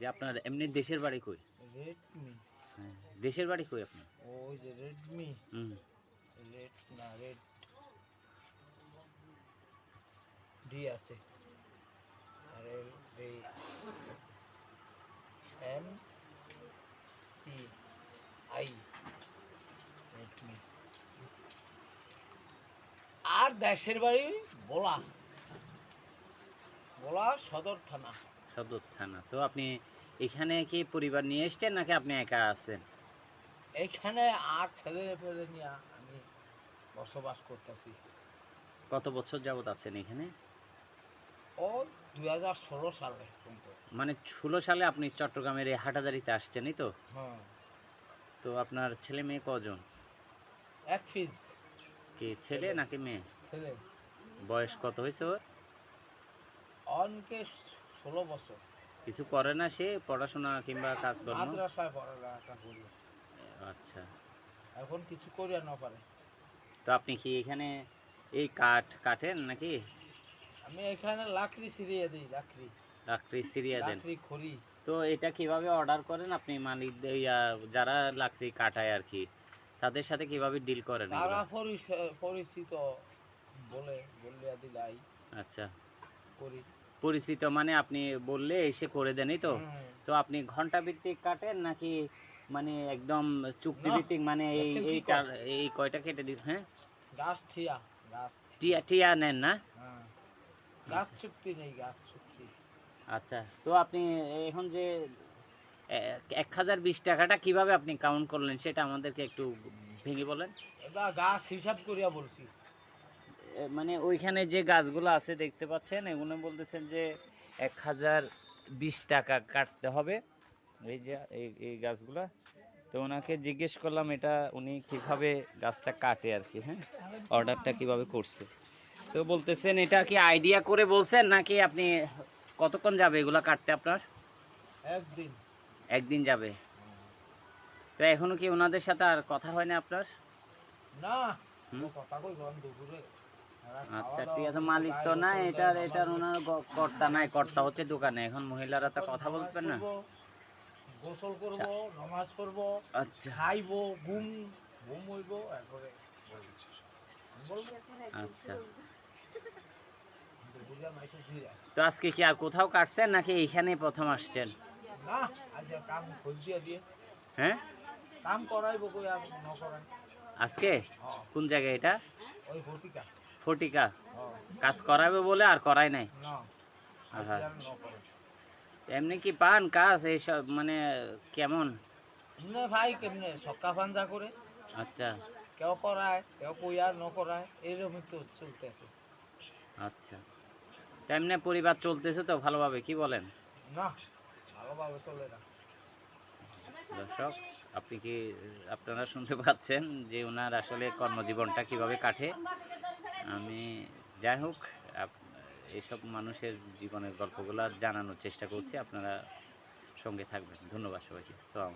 যে আপনার এমনি দেশের বাড়ি কই? রেডমি হ্যাঁ দেশের বাড়ি কই আপনার? ওই যে রেডমি হুম। রেড না রেড ডি আছে। আর এই এম ই আই রেডমি আর দেশের বাড়ি বলা। বলা সদর থানা। সদর থানা তো আপনি এখানে কি পরিবার নিয়ে এসছেন নাকি আপনি একা আছেন? এইখানে আর ছেলে ফেলে নিয়ে আমি বসবাস করতেছি। কত বছর যাবত আছেন এখানে? ও দুই হাজার ষোলো সালে মানে ষোলো সালে আপনি চট্টগ্রামের এই হাটাজারিতে আসছেন এই তো? হ্যাঁ। তো আপনার ছেলে মেয়ে কজন? এক ফিজ কি ছেলে নাকি মেয়ে? ছেলে। বয়স কত হয়েছে ওর? অনকে ষোলো বছর। কিছু করে না সে পড়াশোনা কিংবা কাজকর্ম মাদ্রাসায় পড়ালেখা করি আচ্ছা। এখন কিছু করিয়া না পারে। তো আপনি কি এখানে এই কাঠ কাটেন নাকি? আমি এখানে লাকড়ি সিরিয়ে দিই লাকড়ি। লাকড়ি সিরিয়া দেন। লাকড়ি খড়ি। তো এটা কীভাবে অর্ডার করেন আপনি? মালিক যারা লাকড়ি কাটায় আর কি তাদের সাথে কীভাবে ডিল করেন তারা পরিচ- পরিচিত বলে বলিয়া দিলাই। আচ্ছা। করি। পরিচিত মানে আপনি বললে এসে করে দেনই তো? তো আপনি ঘণ্টা ভিত্তিক কাটেন নাকি মানে একদম চুক্তি ভিত্তিক মানে এই এই কয়টা কেটে দিন হ্যাঁ? গাছ গাছ টিয়া টিয়া নেন না? হ্যাঁ। গাছ চুক্তি নেই গাছ চুক্তি। আচ্ছা তো আপনি এখন যে এক হাজার বিশ টাকাটা কীভাবে আপনি কাউন্ট করলেন সেটা আমাদেরকে একটু ভেঙে বলেন। এবার গাছ হিসাব করিয়া বলছি। মানে ওইখানে যে গাছগুলো আছে দেখতে পাচ্ছেন এগুলো বলতেছেন যে এক হাজার বিশ টাকা কাটতে হবে। এই যে এই এই গাছগুলা। তো ওনাকে জিজ্ঞেস করলাম এটা উনি কীভাবে গাছটা কাটে আর কি হ্যাঁ? অর্ডারটা কীভাবে করছে। তো বলতেছেন এটা কি আইডিয়া করে বলছেন নাকি আপনি কতক্ষণ যাবে এগুলা কাটতে আপনার? একদিন। একদিন যাবে। তো এখনও কি ওনাদের সাথে আর কথা হয় না আপনার? না। কথা কই দুপুরে। আচ্ছা ঠিক আছে মালিক তো না এটার এটার ওনার কর্তা নাই কর্তা হচ্ছে দোকানে এখন মহিলারা তো কথা বলবেন না। গোসল করব নামাজ পড়ব আচ্ছা। খাইবো ঘুম ঘুম হইব এরপরে আচ্ছা। তো আজকে কি আর কোথাও কাটছেন নাকি এইখানেই প্রথম আসছেন? না আজ কাম দিয়ে হ্যাঁ? কাম করাইবো কই আর ন করাই। আজকে? কোন জায়গায় এটা? ওই ভর্তিকা ফটিকা। কাজ করাবে বলে আর করাই নাই। এমনি কি পান কাজ এইসব মানে কেমন? ভাই কেমনে সক্কা ফাঞ্জা করে। আচ্ছা। কেউ করায় কেউ কই আর ন করায় এরকমই তো চলতেছে। আচ্ছা। তো এমনি পরিবার চলতেছে তো ভালোভাবে কি বলেন? না ভালোভাবে চলে না। দর্শক আপনি কি আপনারা শুনতে পাচ্ছেন যে ওনার আসলে কর্মজীবনটা কীভাবে কাটে? আমি যাই হোক এইসব মানুষের জীবনের গল্পগুলো জানানোর চেষ্টা করছি। আপনারা সঙ্গে থাকবেন। ধন্যবাদ সবাইকে। সালাম